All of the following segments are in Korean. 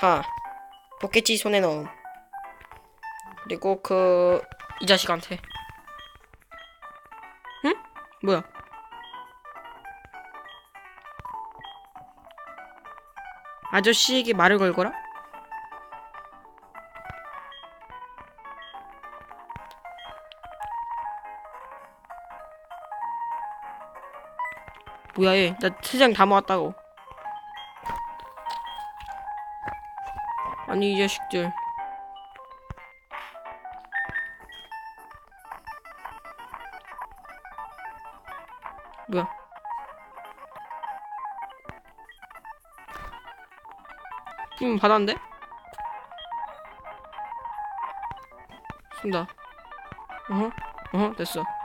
하. 포켓치 손에 넣음. 그리고 그 이 자식한테. 응? 뭐야? 아저씨에게 말을 걸거라? 뭐야 얘? 나 세장 다 모았다고. 아니 이 자식들. 뭐야? 음 받았는데? 쓴다. 어허 어허 됐어.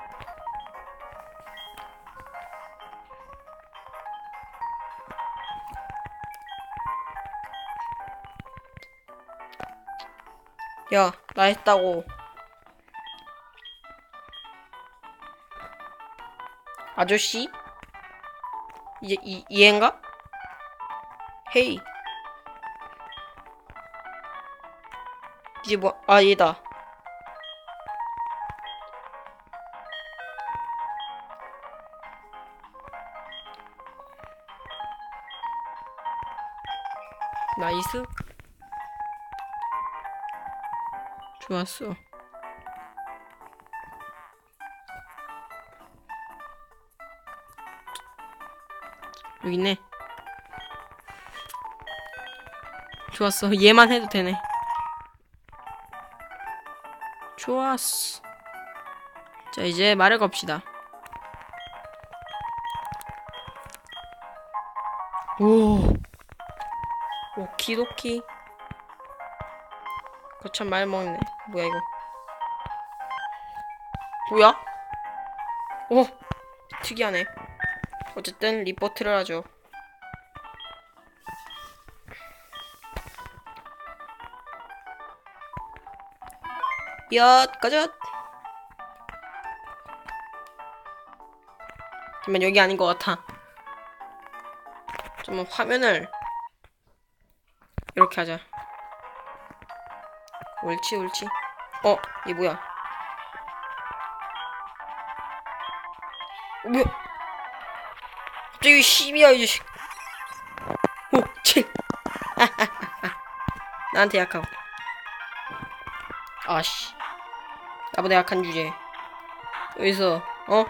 야, 나 했다고. 아저씨? 이제 이 이해인가? 헤이. 이제 뭐? 아 얘다. 나이스. 좋았어. 여기 있네. 좋았어. 얘만 해도 되네. 좋았어. 자, 이제 말을 겁시다. 오. 오키도키. 거참 말 먹네. 뭐야 이거? 뭐야? 오 특이하네. 어쨌든 리포트를 하죠. 엿 가자. 잠깐 여기 아닌 것 같아. 좀 화면을 이렇게 하자. 옳지 옳지. 어? 얘 뭐야? 어, 뭐야? 갑자기 10이야 이 자식. 오7 나한테 약하고. 아씨. 나보다 약한 주제 여기서 어?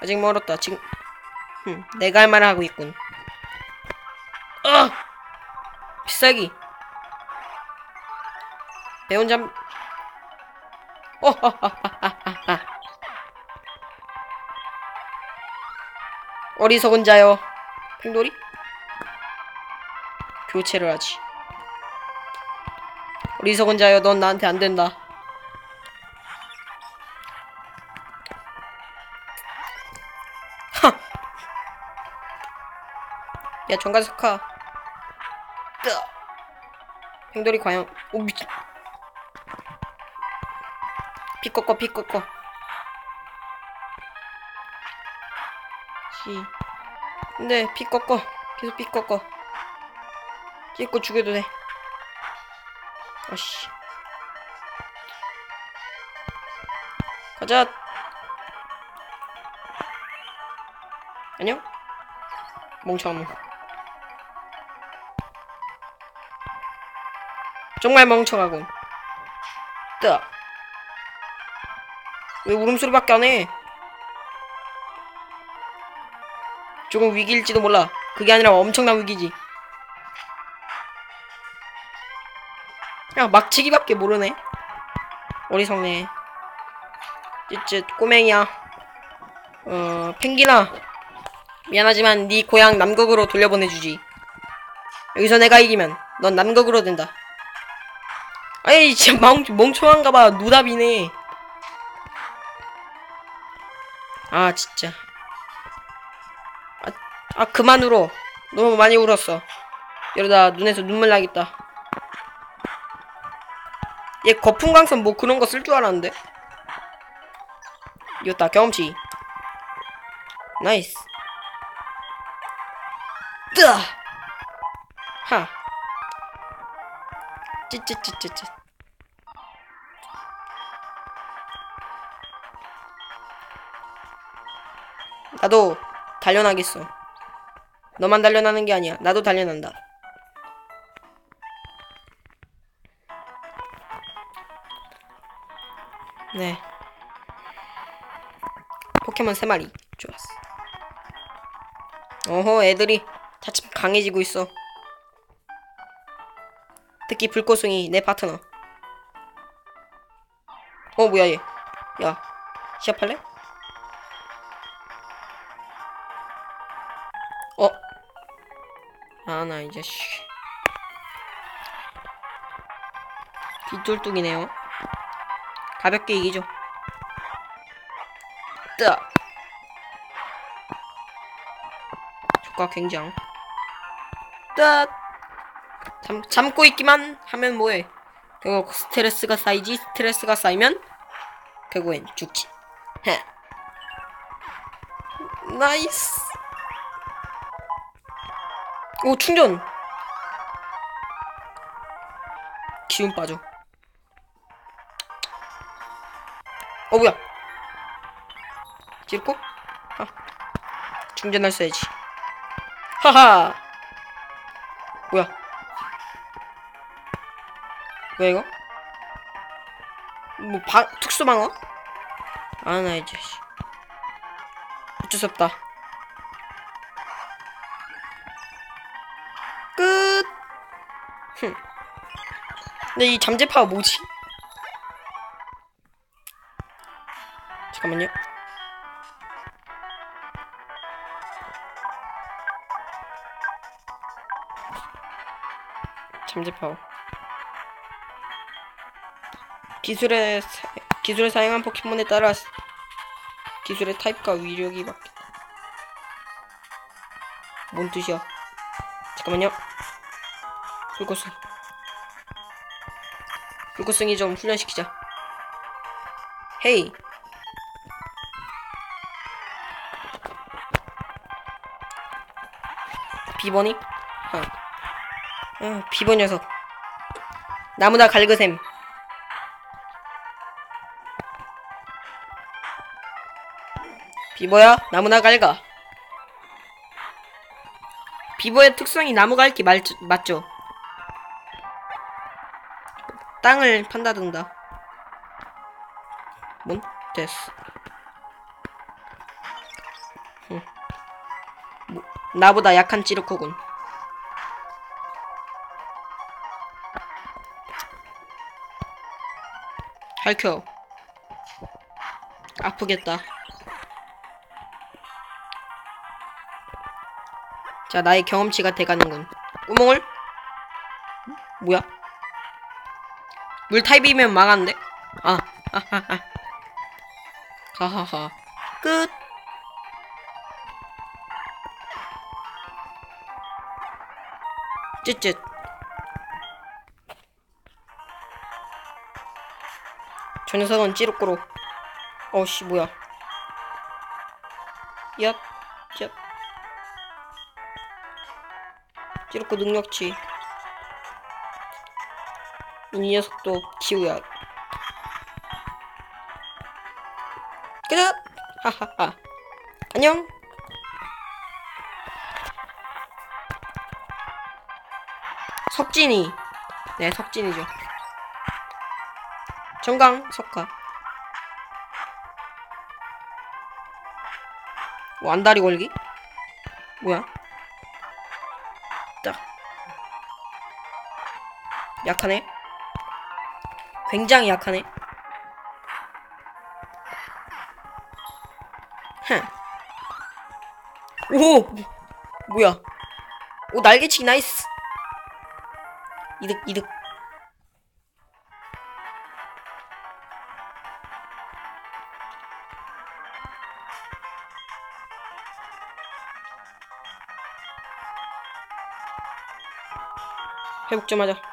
아직 멀었다. 지금 흠, 내가 할 말을 하고 있군. 아! 비싸기 배운 잠 어하하하하하 어리석은 자여 팽돌이? 교체를 하지. 어리석은 자여 넌 나한테 안 된다. 야 정가석하. 뜨! 팽돌이 과연 오 미친 피 꺾어 피 꺾어 시 근데 피 꺾어 계속 피 꺾어 찍고 죽여도 돼. 아씨. 가자. 안녕? 멍청한 놈 정말 멍청하군. 뜨 왜 울음소리밖에 안 해? 조금 위기일지도 몰라. 그게 아니라 엄청난 위기지. 야, 막치기밖에 모르네. 어리석네. 찌찌 꼬맹이야. 어, 펭귄아. 미안하지만 네 고향 남극으로 돌려보내주지. 여기서 내가 이기면 넌 남극으로 된다. 아이 진짜 멍, 멍청한가봐. 누답이네. 아 진짜. 아, 아 그만 울어. 너무 많이 울었어. 이러다 눈에서 눈물 나겠다. 얘 거품광선 뭐 그런 거 쓸 줄 알았는데. 이겼다 경험치. 나이스. 뜨아! 하. 찌찌찌찌찌. 나도 단련하겠어. 너만 단련하는 게 아니야. 나도 단련한다. 네. 포켓몬 3마리. 좋았어. 어허, 애들이 차츰 강해지고 있어. 특히 불꽃송이 내 파트너. 어, 뭐야, 얘. 야, 시합할래? 아, 나 이제, 씨. 뒷돌뚝이네요. 가볍게 이기죠. 뜨아. 조카 굉장. 뜨아. 참, 참고 있기만 하면 뭐해. 결국 스트레스가 쌓이지, 스트레스가 쌓이면, 결국엔 죽지. 헤. 나이스. 오, 충전. 기운 빠져. 어, 뭐야. 찍고? 아. 충전할 써야지. 하하. 뭐야. 뭐야, 이거? 뭐, 방, 특수방어? 아, 나 이제, 씨. 어쩔 수 없다. 흠. 근데 이 잠재파가 뭐지? 잠깐만요. 잠재파워. 기술에 사, 기술에 사용한 포켓몬에 따라 기술의 타입과 위력이 바뀐다. 뭔 뜻이야? 잠깐만요. 불꽃승. 불꽃승이 좀 훈련시키자. 헤이. 비번이? 아. 아, 비번 녀석. 나무나 갈그셈. 비버야, 나무나 갈가. 비버의 특성이 나무 갈기 말, 맞죠? 땅을 판다든가. 뭔? 됐어. 응. 뭐, 나보다 약한 찌르코군. 할켜. 아프겠다. 자, 나의 경험치가 돼가는군. 구멍을? 뭐야? 물 타입이면 망하는데? 아, 아하하. 하하하. 끝. 쯧쯧. 저 녀석은 찌르꼬로. 어씨, 뭐야. 얍, 얍. 찌르꼬 능력치. 이 녀석도 기우야. 끝! 하하하. 안녕! 석진이. 네, 석진이죠. 정강, 석화. 완다리 걸기? 뭐야? 딱. 약하네. 굉장히 약하네. 흥. 오! 뭐야? 오, 날개치기 나이스! 이득, 이득. 회복 좀 하자.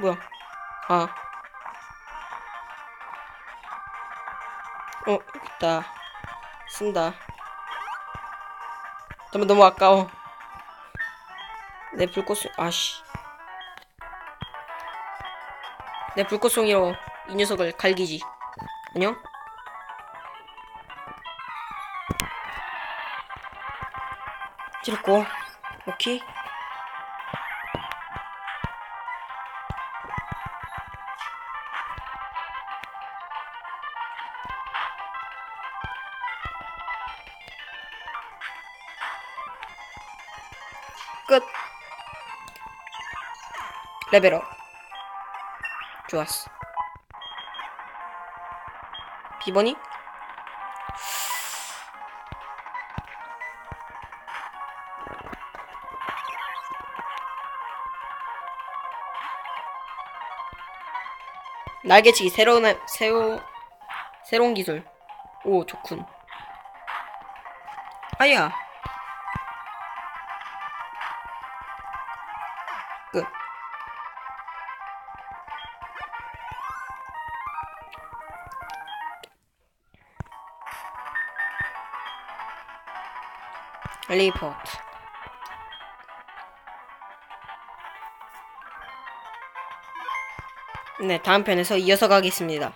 뭐야? 아. 어, 있다. 쓴다. 너무 너무 아까워. 내 불꽃송 아씨 내 불꽃송이로 이 녀석을 갈기지 안녕 찌르고 오케이 끝. 레벨업. 좋았어. 비번이? 날개치기 새로운 애- 새로 새로운 기술. 오 좋군. 아야 리포트. 네 다음 편에서 이어서 가겠습니다